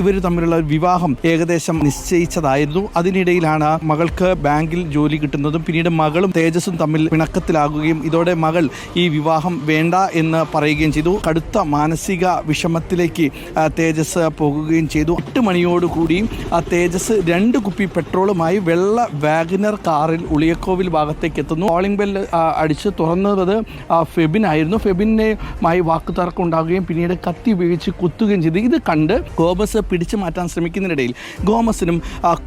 ഇവർ തമ്മിലുള്ള വിവാഹം ഏകദേശം നിശ്ചയിച്ചതായിരുന്നു. അതിനിടയിലാണ് മകൾക്ക് ബാങ്കിൽ ജോലി കിട്ടുന്നതും പിന്നീട് മകളും തേജസ്സും തമ്മിൽ പിണക്കത്തിലാകുകയും ഇതോടെ മകൾ ഈ വിവാഹം വേണ്ട എന്ന് പറയുകയും ചെയ്തു. കടുത്ത മാനസിക വിഷമത്തിലേക്ക് തേജസ് പോകുകയും ചെയ്തു. എട്ട് മണിയോടുകൂടി ആ തേജസ് രണ്ട് കുപ്പി പെട്രോളുമായി വെള്ള വാഗനർ കാറിൽ ഉളിയക്കോവിൽ ഭാഗത്തേക്ക് എത്തുന്നു. കോളിംഗ് ബെൽ അടിച്ച് തുറന്നത് ഫെബിൻ ഫെബിനായിരുന്നു. ഫെബിനുമായി വാക്കുതർക്കം ഉണ്ടാകുകയും പിന്നീട് കത്തി ഉപയോഗിച്ച് കുത്തുകയും ചെയ്തു. ഇത് കണ്ട് ഗോമസ് പിടിച്ചു മാറ്റാൻ ശ്രമിക്കുന്നതിനിടയിൽ ഗോമസിനും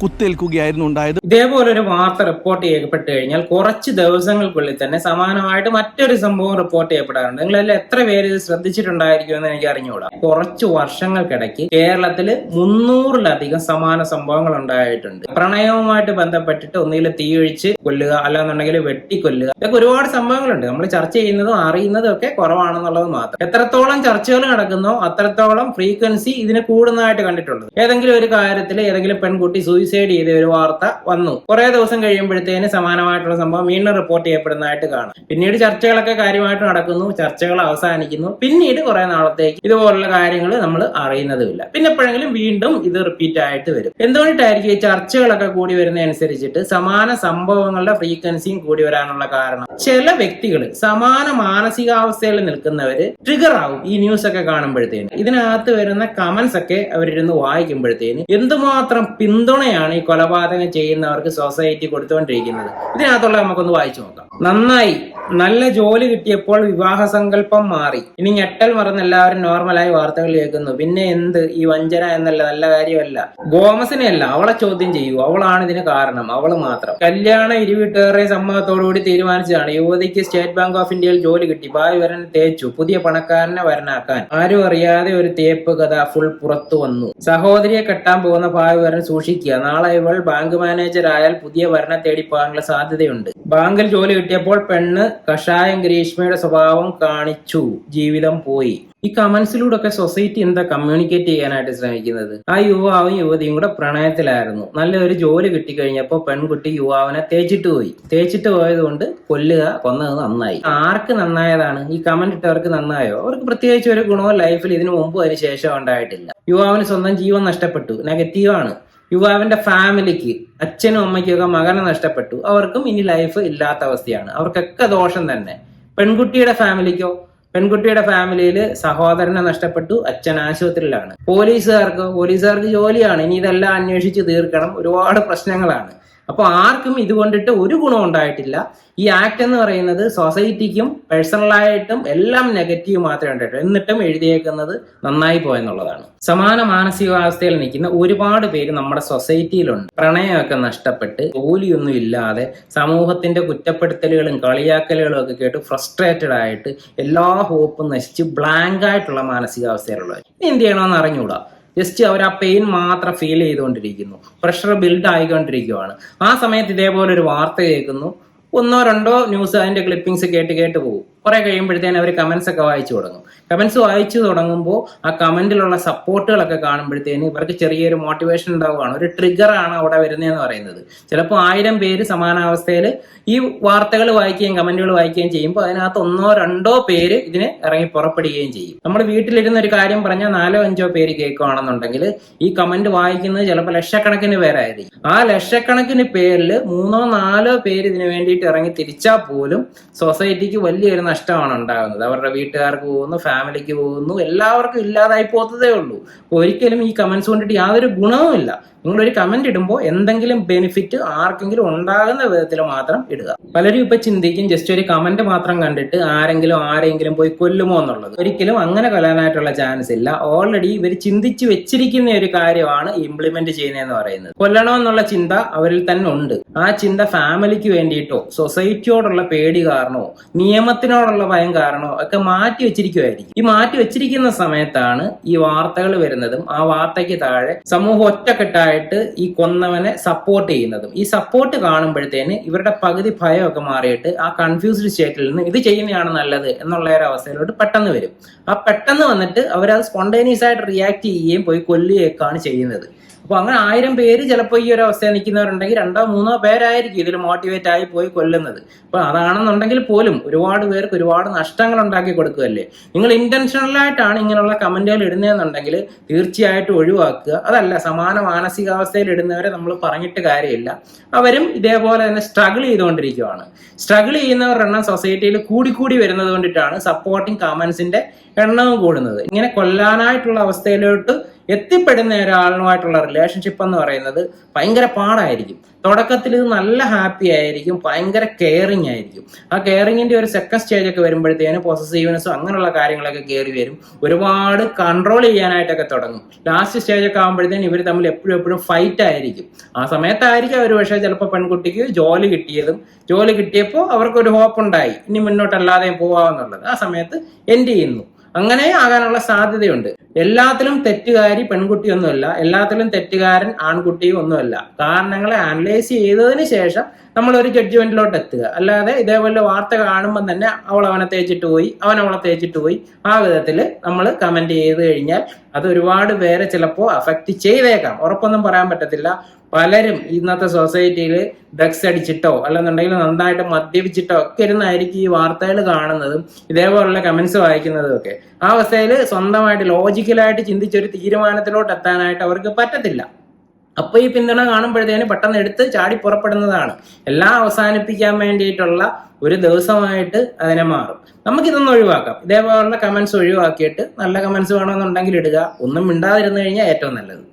കുത്തേൽക്കുകയായിരുന്നു ഉണ്ടായത്. ഇതേപോലെ ഒരു വാർത്ത റിപ്പോർട്ട് ചെയ്യപ്പെട്ട് കഴിഞ്ഞാൽ കുറച്ച് ദിവസങ്ങൾക്കുള്ളിൽ തന്നെ സമാനമായിട്ട് മറ്റൊരു സംഭവം റിപ്പോർട്ട് ചെയ്യപ്പെടാറുണ്ട്. നിങ്ങളെല്ലാം എത്ര പേര് ഇത് ശ്രദ്ധിച്ചിട്ടുണ്ടായിരിക്കും എന്ന് എനിക്ക് അറിഞ്ഞുകൂടാ. കുറച്ച് വർഷങ്ങൾക്കിടയ്ക്ക് കേരളത്തിൽ മുന്നൂറിലധികം സമാന സംഭവങ്ങൾ ഉണ്ടായിട്ടുണ്ട്. പ്രണയവുമായിട്ട് ബന്ധപ്പെട്ടിട്ട് ഒന്നുകിൽ തീയൊഴിച്ച് കൊല്ലുക അല്ലാന്നുണ്ടെങ്കിൽ വെട്ടിക്കൊല്ലുക. ഇതൊക്കെ ഒരുപാട് സംഭവങ്ങളുണ്ട്. നമ്മൾ ചർച്ച ചെയ്യുന്നതും അറിയുന്നതും ഒക്കെ കുറവാണെന്നുള്ളത് മാത്രം. എത്രത്തോളം ചർച്ചകൾ നടക്കുന്നോ അത്രത്തോളം ഫ്രീക്വൻസി ഇതിന് കൂടുന്നതായിട്ട് കണ്ടിട്ടുള്ളത്. ഏതെങ്കിലും ഒരു കാര്യത്തിൽ ഏതെങ്കിലും പെൺകുട്ടി സൂയിസൈഡ് ചെയ്ത ഒരു വാർത്ത വന്നു. കുറെ ദിവസം കഴിയുമ്പോഴത്തേന് സമാനമായിട്ടുള്ള സംഭവം വീണ്ടും റിപ്പോർട്ട് ചെയ്യപ്പെടുന്നതായിട്ട് കാണാം. പിന്നീട് ചർച്ചകളൊക്കെ കാര്യമായിട്ട് നടക്കുന്നു. ചർച്ചകൾ അവസാനിക്കുന്നു. പിന്നീട് കുറെ നാളത്തേക്ക് ഇതുപോലുള്ള കാര്യങ്ങൾ നമ്മൾ അറിയുന്നതുമില്ല. പിന്നെ എപ്പോഴെങ്കിലും വീണ്ടും ഇത് റിപ്പീറ്റ് ആയിട്ട് വരും. എന്തുകൊണ്ടിട്ടായിരിക്കും ഈ ചർച്ചകളൊക്കെ കൂടി വരുന്നതനുസരിച്ചിട്ട് സമാന സംഭവങ്ങളുടെ ഫ്രീക്വൻസിയും കൂടി വരാനുള്ള കാരണം? ചില വ്യക്തികൾ സമാന മാനസികാവസ്ഥയിൽ നിൽക്കുന്നവര് ട്രിഗർ ആവും ഈ ന്യൂസ് ഒക്കെ കാണുമ്പോഴത്തേന്. ഇതിനകത്ത് വരുന്ന കമന്റ്സ് ഒക്കെ അവരിരുന്ന് വായിക്കുമ്പോഴത്തേന് എന്തുമാത്രം പിന്തുണയാണ് ഈ കൊലപാതകം ചെയ്യുന്നവർക്ക് സൊസൈറ്റി കൊടുത്തുകൊണ്ടിരിക്കുന്നത്? ഇതിനകത്തുള്ള നമുക്കൊന്ന് വായിച്ചു നോക്കാം. നന്നായി. നല്ല ജോലി കിട്ടിയപ്പോൾ വിവാഹ സങ്കല്പം മാറി. ഇനി ഞെട്ടൽ മറന്ന് എല്ലാവരും നോർമലായി വാർത്തകൾ കേൾക്കുന്നു. പിന്നെ എന്ത്? ഈ വഞ്ചന എന്നല്ല നല്ല കാര്യമല്ല. ഗോമസിനെ അല്ല അവളെ ചോദ്യം ചെയ്യൂ. അവളാണ് ഇതിന് കാരണം. അവൾ മാത്രം. കല്യാണ ഇരുവീട്ടുകാരുടെ സമ്മതത്തോടുകൂടി തീരുമാനിച്ചതാണ്. യുവതിക്ക് സ്റ്റേറ്റ് ബാങ്ക് ഓഫ് ഇന്ത്യയിൽ ജോലി കിട്ടി. ഭാവി വരൻ തേച്ചു. പുതിയ പണക്കാരനെ വരനാക്കാൻ. ആരും അറിയാതെ ഒരു തേപ്പ് കഥ ഫുൾ പുറത്തു വന്നു. സഹോദരിയെ കെട്ടാൻ പോകുന്ന ഭാവി വരൻ സൂക്ഷിക്കുക. നാളെ ഇവൾ ബാങ്ക് മാനേജർ ആയാൽ പുതിയ വരനെ തേടി പോകാനുള്ള സാധ്യതയുണ്ട്. ബാങ്കിൽ ജോലി കിട്ടിയപ്പോൾ പെണ്ണ് കഷായം ഗ്രീഷ്മയുടെ സ്വഭാവം കാണിച്ചു. ജീവിതം പോയി. ഈ കമന്റ്സിലൂടെ ഒക്കെ സൊസൈറ്റി എന്താ കമ്മ്യൂണിക്കേറ്റ് ചെയ്യാനായിട്ട് ശ്രമിക്കുന്നത്? ആ യുവാവും യുവതിയും കൂടെ പ്രണയത്തിലായിരുന്നു. നല്ലൊരു ജോലി കിട്ടിക്കഴിഞ്ഞപ്പോൾ പെൺകുട്ടി യുവാവിനെ തേച്ചിട്ട് പോയി. തേച്ചിട്ട് പോയതുകൊണ്ട് കൊല്ലുക കൊന്നത് നന്നായി. ആർക്ക് നന്നായതാണ്? ഈ കമന്റ് ഇട്ടവർക്ക് നന്നായോ? അവർക്ക് പ്രത്യേകിച്ച് ഒരു ഗുണവും ലൈഫിൽ ഇതിനു മുമ്പ് അതിന് ശേഷം ഉണ്ടായിട്ടില്ല. യുവാവിന് സ്വന്തം ജീവൻ നഷ്ടപ്പെട്ടു. നെഗറ്റീവാണ് യുവാവിന്റെ ഫാമിലിക്ക് അച്ഛനും അമ്മയ്ക്കും ഒക്കെ മകനെ നഷ്ടപ്പെട്ടു. അവർക്കും ഇനി ലൈഫ് ഇല്ലാത്ത അവസ്ഥയാണ്. അവർക്കൊക്കെ ദോഷം തന്നെ. പെൺകുട്ടിയുടെ ഫാമിലിക്കോ പെൺകുട്ടിയുടെ ഫാമിലിയിൽ സഹോദരനെ നഷ്ടപ്പെട്ടു അച്ഛൻ ആശുപത്രിയിലാണ്. പോലീസുകാർക്ക് പോലീസുകാർക്ക് ജോലിയാണ്. ഇനി ഇതെല്ലാം അന്വേഷിച്ച് തീർക്കണം. ഒരുപാട് പ്രശ്നങ്ങളാണ്. അപ്പോൾ ആർക്കും ഇത് കൊണ്ടിട്ട് ഒരു ഗുണം ഉണ്ടായിട്ടില്ല. ഈ ആക്ട് എന്ന് പറയുന്നത് സൊസൈറ്റിക്കും പേഴ്സണലായിട്ടും എല്ലാം നെഗറ്റീവ് മാത്രമേ ഉണ്ടായിട്ടുള്ളൂ. എന്നിട്ടും എഴുതിയേക്കുന്നത് നന്നായി പോയെന്നുള്ളതാണ്. സമാന മാനസികാവസ്ഥയിൽ നിൽക്കുന്ന ഒരുപാട് പേര് നമ്മുടെ സൊസൈറ്റിയിലുണ്ട് പ്രണയമൊക്കെ നഷ്ടപ്പെട്ട് ജോലിയൊന്നും ഇല്ലാതെ സമൂഹത്തിന്റെ കുറ്റപ്പെടുത്തലുകളും കളിയാക്കലുകളും ഒക്കെ കേട്ട് ഫ്രസ്ട്രേറ്റഡ് ആയിട്ട് എല്ലാ ഹോപ്പും നശിച്ച് ബ്ലാങ്ക് ആയിട്ടുള്ള മാനസികാവസ്ഥയിലുള്ളവർ എന്ത് ചെയ്യണമെന്ന് അറിഞ്ഞുകൂടാ? ജസ്റ്റ് അവർ ആ പെയിൻ മാത്രം ഫീൽ ചെയ്തുകൊണ്ടിരിക്കുന്നു. പ്രഷർ ബിൽഡ് ആയിക്കൊണ്ടിരിക്കുകയാണ് ആ സമയത്ത് ഇതേപോലെ ഒരു വാർത്ത കേൾക്കുന്നു. ഒന്നോ രണ്ടോ ന്യൂസ് അതിന്റെ ക്ലിപ്പിംഗ്സ് കേട്ട് കേട്ട് പോകും. കുറെ കഴിയുമ്പോഴത്തേനും അവർ കമന്റ്സ് ഒക്കെ വായിച്ചു തുടങ്ങും. കമന്റ്സ് വായിച്ചു തുടങ്ങുമ്പോൾ ആ കമന്റിലുള്ള സപ്പോർട്ടുകളൊക്കെ കാണുമ്പോഴത്തേന് ഇവർക്ക് ചെറിയൊരു മോട്ടിവേഷൻ ഉണ്ടാവുകയാണ്. ഒരു ട്രിഗർ ആണ് അവിടെ വരുന്നതെന്ന് പറയുന്നത്. ചിലപ്പോൾ ആയിരം പേര് സമാനാവസ്ഥയിൽ ഈ വാർത്തകൾ വായിക്കുകയും കമന്റുകൾ വായിക്കുകയും ചെയ്യുമ്പോൾ അതിനകത്ത് ഒന്നോ രണ്ടോ പേര് ഇതിന് ഇറങ്ങി പുറപ്പെടുകയും ചെയ്യും. നമ്മൾ വീട്ടിലിരുന്ന ഒരു കാര്യം പറഞ്ഞാൽ നാലോ അഞ്ചോ പേര് കേൾക്കുകയാണെന്നുണ്ടെങ്കിൽ ഈ കമന്റ് വായിക്കുന്നത് ചിലപ്പോൾ ലക്ഷക്കണക്കിന് പേരായിരിക്കും. ആ ലക്ഷക്കണക്കിന് പേരിൽ മൂന്നോ നാലോ പേര് ഇതിനു വേണ്ടിയിട്ട് ഇറങ്ങി തിരിച്ചാൽ പോലും സൊസൈറ്റിക്ക് വലിയൊരു നഷ്ടമാണ് ഉണ്ടാകുന്നത്. അവരുടെ വീട്ടുകാർക്ക് പോകുന്നു ഫാമിലിക്ക് പോകുന്നു എല്ലാവർക്കും ഇല്ലാതായി പോത്തതേ ഉള്ളൂ. ഒരിക്കലും ഈ കമന്റ്സ് കൊണ്ടിട്ട് യാതൊരു ഗുണവുമില്ല. നിങ്ങളൊരു കമന്റ് ഇടുമ്പോൾ എന്തെങ്കിലും ബെനിഫിറ്റ് ആർക്കെങ്കിലും ഉണ്ടാകുന്ന വിധത്തിൽ മാത്രം ഇടുക. പലരും ഇപ്പൊ ചിന്തിക്കും ജസ്റ്റ് ഒരു കമന്റ് മാത്രം കണ്ടിട്ട് ആരെങ്കിലും ആരെങ്കിലും പോയി കൊല്ലുമോ എന്നുള്ളത്. ഒരിക്കലും അങ്ങനെ കൊല്ലാനായിട്ടുള്ള ചാൻസ് ഇല്ല. ഓൾറെഡി ഇവർ ചിന്തിച്ചു വെച്ചിരിക്കുന്ന ഒരു കാര്യമാണ് ഇംപ്ലിമെന്റ് ചെയ്യുന്നതെന്ന് പറയുന്നത്. കൊല്ലണമെന്നുള്ള ചിന്ത അവരിൽ തന്നെ ഉണ്ട്. ആ ചിന്ത ഫാമിലിക്ക് വേണ്ടിയിട്ടോ സൊസൈറ്റിയോടുള്ള പേടി കാരണമോ നിയമത്തിനോടുള്ള ഭയം കാരണമോ ഒക്കെ മാറ്റി വെച്ചിരിക്കുമായിരിക്കും ഈ മാറ്റി വെച്ചിരിക്കുന്ന സമയത്താണ് ഈ വാർത്തകൾ വരുന്നതും ആ വാർത്തയ്ക്ക് താഴെ സമൂഹം ഒറ്റക്കെട്ടായിട്ട് ഈ കൊന്നവനെ സപ്പോർട്ട് ചെയ്യുന്നതും. ഈ സപ്പോർട്ട് കാണുമ്പോഴത്തേന് ഇവരുടെ പകുതി ഭയമൊക്കെ മാറിയിട്ട് ആ കൺഫ്യൂസ്ഡ് സ്റ്റേറ്റിൽ നിന്ന് ഇത് ചെയ്യുന്നതാണ് നല്ലത് എന്നുള്ള ഒരു അവസ്ഥയിലോട്ട് പെട്ടെന്ന് വരും. ആ പെട്ടെന്ന് വന്നിട്ട് അവരത് സ്പോണ്ടേനിയസ് ആയിട്ട് റിയാക്ട് ചെയ്യുകയും പോയി കൊല്ലുകയൊക്കെയാണ് ചെയ്യുന്നത്. അപ്പൊ അങ്ങനെ ആയിരം പേര് ചിലപ്പോൾ ഈ ഒരു അവസ്ഥയിൽ നിൽക്കുന്നവരുണ്ടെങ്കിൽ രണ്ടോ മൂന്നോ പേരായിരിക്കും ഇതിൽ മോട്ടിവേറ്റ് ആയി പോയി കൊല്ലുന്നത്. അപ്പൊ അതാണെന്നുണ്ടെങ്കിൽ പോലും ഒരുപാട് പേർക്ക് ഒരുപാട് നഷ്ടങ്ങൾ ഉണ്ടാക്കി കൊടുക്കുകയല്ലേ? നിങ്ങൾ ഇന്റൻഷണലായിട്ടാണ് ഇങ്ങനെയുള്ള കമന്റുകൾ ഇടുന്നതെന്നുണ്ടെങ്കിൽ തീർച്ചയായിട്ടും ഒഴിവാക്കുക. അതല്ല സമാന മാനസികാവസ്ഥയിൽ ഇടുന്നവരെ നമ്മൾ പറഞ്ഞിട്ട് കാര്യമില്ല. അവരും ഇതേപോലെ തന്നെ സ്ട്രഗിൾ ചെയ്തുകൊണ്ടിരിക്കുകയാണ് സ്ട്രഗിൾ ചെയ്യുന്നവരുടെ എണ്ണം സൊസൈറ്റിയിൽ കൂടിക്കൂടി വരുന്നത് കൊണ്ടിട്ടാണ് സപ്പോർട്ടിങ് കമന്റ്സിന്റെ എണ്ണവും കൂടുന്നത്. ഇങ്ങനെ കൊല്ലാനായിട്ടുള്ള അവസ്ഥയിലോട്ട് എത്തിപ്പെടുന്ന ഒരാളുമായിട്ടുള്ള റിലേഷൻഷിപ്പ് എന്ന് പറയുന്നത് ഭയങ്കര പാടായിരിക്കും. തുടക്കത്തിൽ ഇത് നല്ല ഹാപ്പി ആയിരിക്കും ഭയങ്കര കെയറിങ് ആയിരിക്കും. ആ കെയറിങ്ങിന്റെ ഒരു സെക്കൻഡ് സ്റ്റേജ് ഒക്കെ വരുമ്പോഴത്തേന് പോസസീവ്നെസ്സും അങ്ങനെയുള്ള കാര്യങ്ങളൊക്കെ കയറി വരും. ഒരുപാട് കൺട്രോൾ ചെയ്യാനായിട്ടൊക്കെ തുടങ്ങും. ലാസ്റ്റ് സ്റ്റേജ് ഒക്കെ ആകുമ്പോഴത്തേന് ഇവർ തമ്മിൽ എപ്പോഴും എപ്പോഴും ഫൈറ്റ് ആയിരിക്കും. ആ സമയത്തായിരിക്കും അവർ പക്ഷേ ചിലപ്പോൾ പെൺകുട്ടിക്ക് ജോലി കിട്ടിയതും ജോലി കിട്ടിയപ്പോൾ അവർക്കൊരു ഹോപ്പ് ഉണ്ടായി. ഇനി മുന്നോട്ടല്ലാതെ പോവാന്നുള്ളത് ആ സമയത്ത് എൻഡ് ചെയ്യുന്നു. അങ്ങനെ ആകാനുള്ള സാധ്യതയുണ്ട്. എല്ലാത്തിലും തെറ്റുകാരി പെൺകുട്ടിയൊന്നുമല്ല. എല്ലാത്തിലും തെറ്റുകാരൻ ആൺകുട്ടിയും ഒന്നുമല്ല. കാരണങ്ങളെ അനലൈസ് ചെയ്തതിന് ശേഷം നമ്മൾ ഒരു ജഡ്ജ്മെന്റിലോട്ട് എത്തുക. അല്ലാതെ ഇതേപോലെ വാർത്ത കാണുമ്പോൾ തന്നെ അവൾ അവനെ തേച്ചിട്ട് പോയി അവൻ അവളെ തേച്ചിട്ട് പോയി. ആ വിധത്തിൽ നമ്മൾ കമന്റ് ചെയ്ത് കഴിഞ്ഞാൽ അത് ഒരുപാട് പേരെ ചിലപ്പോൾ അഫക്റ്റ് ചെയ്തേക്കാം. ഉറപ്പൊന്നും പറയാൻ പറ്റത്തില്ല. പലരും ഇന്നത്തെ സൊസൈറ്റിയിൽ ഡ്രഗ്സ് അടിച്ചിട്ടോ അല്ലെന്നുണ്ടെങ്കിൽ നന്നായിട്ട് മദ്യപിച്ചിട്ടോ ഒക്കെ ഇരുന്നായിരിക്കും ഈ വാർത്തകൾ കാണുന്നതും ഇതേപോലുള്ള കമന്റ്സ് വായിക്കുന്നതും ഒക്കെ. ആ അവസ്ഥയിൽ സ്വന്തമായിട്ട് ലോജിക്കലായിട്ട് ചിന്തിച്ചൊരു തീരുമാനത്തിലോട്ട് എത്താനായിട്ട് അവർക്ക് പറ്റത്തില്ല. അപ്പൊ ഈ പിന്തുണ കാണുമ്പോഴത്തേന് പെട്ടെന്ന് എടുത്ത് ചാടി പുറപ്പെടുന്നതാണ്. എല്ലാം അവസാനിപ്പിക്കാൻ വേണ്ടിയിട്ടുള്ള ഒരു ദിവസമായിട്ട് അതിനെ മാറും. നമുക്കിതൊന്ന് ഒഴിവാക്കാം. ഇതേപോലുള്ള കമന്റ്സ് ഒഴിവാക്കിയിട്ട് നല്ല കമന്റ്സ് വേണമെന്നുണ്ടെങ്കിൽ ഇടുക. ഒന്നും മിണ്ടാതിരുന്നു കഴിഞ്ഞാൽ ഏറ്റവും നല്ലത്.